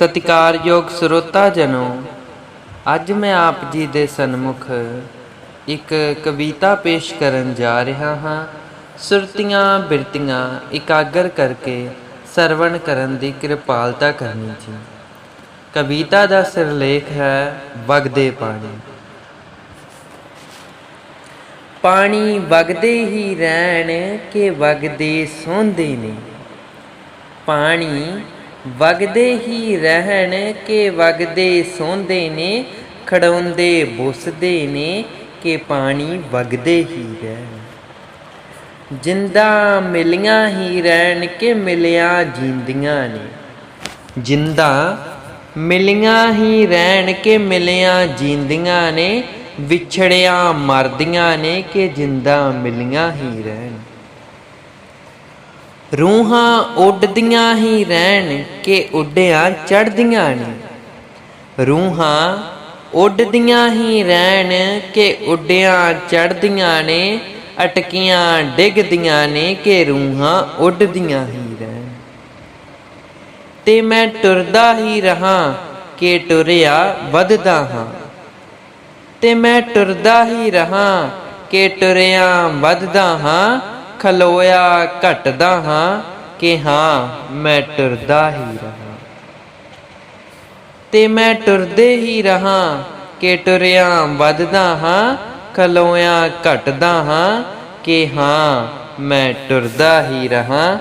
ਸਤਿਕਾਰਯੋਗ ਸਰੋਤਾ ਜਨੋ, ਅੱਜ ਮੈਂ ਆਪ ਜੀ ਦੇ ਸਨਮੁਖ ਇੱਕ ਕਵਿਤਾ ਪੇਸ਼ ਕਰਨ ਜਾ ਰਿਹਾ ਹਾਂ। ਸੁਰਤੀਆਂ ਬਿਰਤੀਆਂ ਇਕਾਗਰ ਕਰਕੇ ਸਰਵਣ ਕਰਨ ਦੀ ਕਿਰਪਾਲਤਾ ਕਰਨੀ ਜੀ। ਕਵਿਤਾ ਦਾ ਸਿਰਲੇਖ ਹੈ, ਵਗਦੇ ਪਾਣੀ। ਪਾਣੀ ਵਗਦੇ ਹੀ ਰਹਿਣ ਕੇ ਵਗਦੇ ਸੌਂਦੇ ਨੇ। ਪਾਣੀ ਵਗਦੇ ਹੀ ਰਹਿਣ ਕੇ ਵਗਦੇ ਸੌਂਦੇ ਨੇ, ਖੜਾਉਂਦੇ ਬੁੱਸਦੇ ਨੇ ਕਿ ਪਾਣੀ ਵਗਦੇ ਹੀ ਰਹਿਣ। ਜਿੰਦਾ ਮਿਲੀਆਂ ਹੀ ਰਹਿਣ ਕੇ ਮਿਲਿਆ ਜਿੰਦੀਆਂ ਨੇ। ਜਿੰਦਾ ਮਿਲੀਆਂ ਹੀ ਰਹਿਣ ਕੇ ਮਿਲਿਆ ਜਿੰਦੀਆਂ ਨੇ, ਵਿਛੜਿਆ ਮਰਦੀਆਂ ਨੇ ਕਿ ਜਿੰਦਾ ਮਿਲੀਆਂ ਹੀ ਰਹਿਣ। ਰੂਹਾਂ ਉੱਡਦੀਆਂ ਹੀ ਰਹਿਣ ਕੇ ਉੱਡਿਆਂ ਚੜਦੀਆਂ ਨੇ। ਰੂਹਾਂ ਉੱਡਦੀਆਂ ਹੀ ਰਹਿਣ ਕੇ ਉੱਡਿਆਂ ਚੜਦੀਆਂ ਨੇ, ਅਟਕੀਆਂ ਡਿੱਗਦੀਆਂ ਨੇ ਕਿ ਰੂਹਾਂ ਉੱਡਦੀਆਂ ਹੀ ਰਹਿਣ। ਤੇ ਮੈਂ ਟੁਰਦਾ ਹੀ ਰਹਾ ਕਿ ਟੁਰਿਆ ਵੱਧਦਾ ਹਾਂ। ਤੇ ਮੈਂ ਟੁਰਦਾ ਹੀ ਰਹਾ ਕਿ ਟੁਰਿਆ ਵੱਧਦਾ ਹਾਂ ਖਲੋਇਆ ਘਟਦਾ ਹਾਂ ਕਿ ਹਾਂ ਮੈਂ ਟੁਰਦਾ ਹੀ ਰਹਾ। ਤੇ ਮੈਂ ਟੁਰਦੇ ਹੀ ਰਹਾ ਕਿ ਟੁਰਿਆ ਵੱਧਦਾ ਹਾਂ, ਖਲੋਇਆ ਘਟਦਾ ਹਾਂ ਕਿ ਹਾਂ ਮੈਂ ਟੁਰਦਾ ਹੀ ਰਹਾ,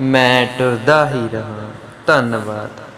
ਮੈਂ ਟੁਰਦਾ ਹੀ ਰਹਾ। ਧੰਨਵਾਦ।